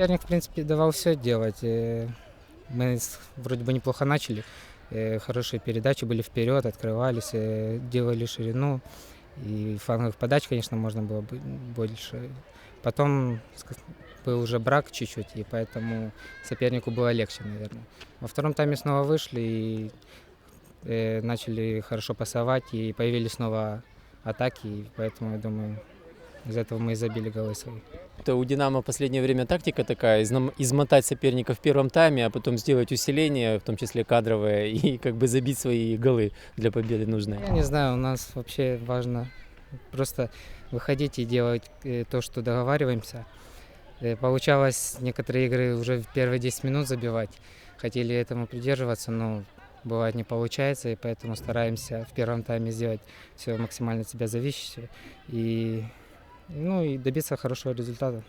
Соперник, в принципе, давал все делать. Мы вроде бы неплохо начали. Хорошие передачи были вперед, открывались, делали ширину. И фланговых подач, конечно, можно было бы больше. Потом был уже брак чуть-чуть, и поэтому сопернику было легче, наверное. Во втором тайме снова вышли и э, начали хорошо пасовать, и появились снова атаки, и поэтому, я думаю, из этого мы и забили голы свои. Это у «Динамо» в последнее время тактика такая, измотать соперника в первом тайме, а потом сделать усиление, в том числе кадровое, и как бы забить свои голы для победы нужные. Я не знаю, у нас вообще важно просто выходить и делать э, то, что договариваемся. Э, Получалось некоторые игры уже в первые 10 минут забивать. Хотели этому придерживаться, но бывает не получается, и поэтому стараемся в первом тайме сделать все максимально от себя зависящее и, ну, и добиться хорошего результата.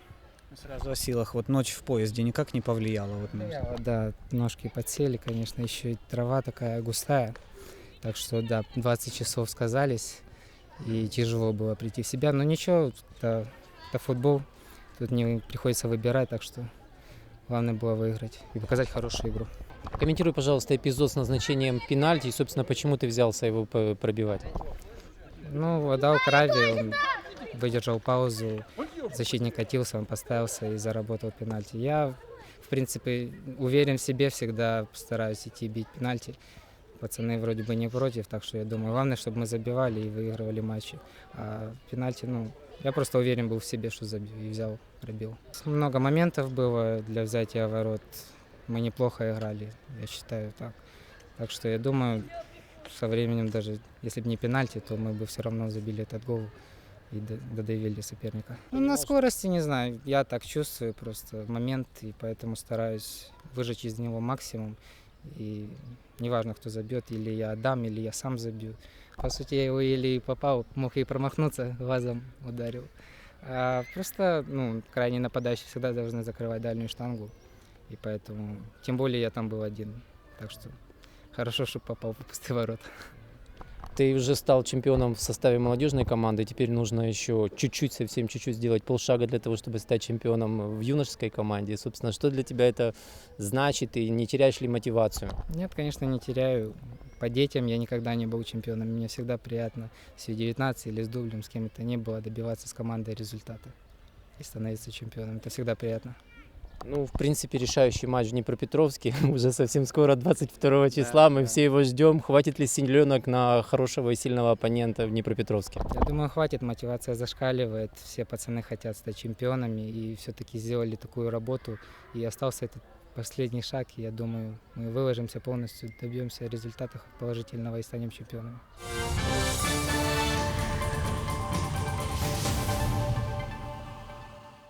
Сразу о силах. Вот ночь в поезде никак не повлияла. Вот, на- вот, Да, ножки подсели, конечно, еще и трава такая густая. Так что, да, 20 часов сказались, и тяжело было прийти в себя. Но ничего, это, это футбол, тут не приходится выбирать, так что главное было выиграть и показать хорошую игру. Комментируй, пожалуйста, эпизод с назначением пенальти и, собственно, почему ты взялся его пробивать. Ну, отдал Крави, он выдержал паузу, защитник катился, он поставился и заработал пенальти. Я, в принципе, уверен в себе, всегда стараюсь идти бить пенальти. Пацаны вроде бы не против, так что я думаю, главное, чтобы мы забивали и выигрывали матчи. А пенальти, ну, я просто уверен был в себе, что забью, и взял, пробил. Много моментов было для взятия ворот. Мы неплохо играли, я считаю так. Так что я думаю, со временем даже, если бы не пенальти, то мы бы все равно забили этот гол и додавили соперника. Ну, на скорости, не знаю, я так чувствую просто момент, и поэтому стараюсь выжать из него максимум. И неважно, кто забьет, или я отдам, или я сам забью. По сути, я его или попал, мог и промахнуться, глазом ударил. А просто, ну, крайне нападающие всегда должны закрывать дальнюю штангу. И поэтому, тем более я там был один. Так что хорошо, что попал в пустые ворота. Ты уже стал чемпионом в составе молодежной команды, теперь нужно еще чуть-чуть, совсем чуть-чуть сделать полшага для того, чтобы стать чемпионом в юношеской команде. Собственно, что для тебя это значит и не теряешь ли мотивацию? Нет, конечно, не теряю. По детям я никогда не был чемпионом. Мне всегда приятно с U19 или с дублем, с кем это ни было, добиваться с командой результата и становиться чемпионом. Это всегда приятно. Ну, в принципе, решающий матч в Днепропетровске уже совсем скоро, 22 числа. Мы да. все его ждем. Хватит ли силенок на хорошего и сильного оппонента в Днепропетровске? Я думаю, хватит, мотивация зашкаливает. Все пацаны хотят стать чемпионами и все-таки сделали такую работу. И остался этот последний шаг. И я думаю, мы выложимся полностью, добьемся результата положительного и станем чемпионами.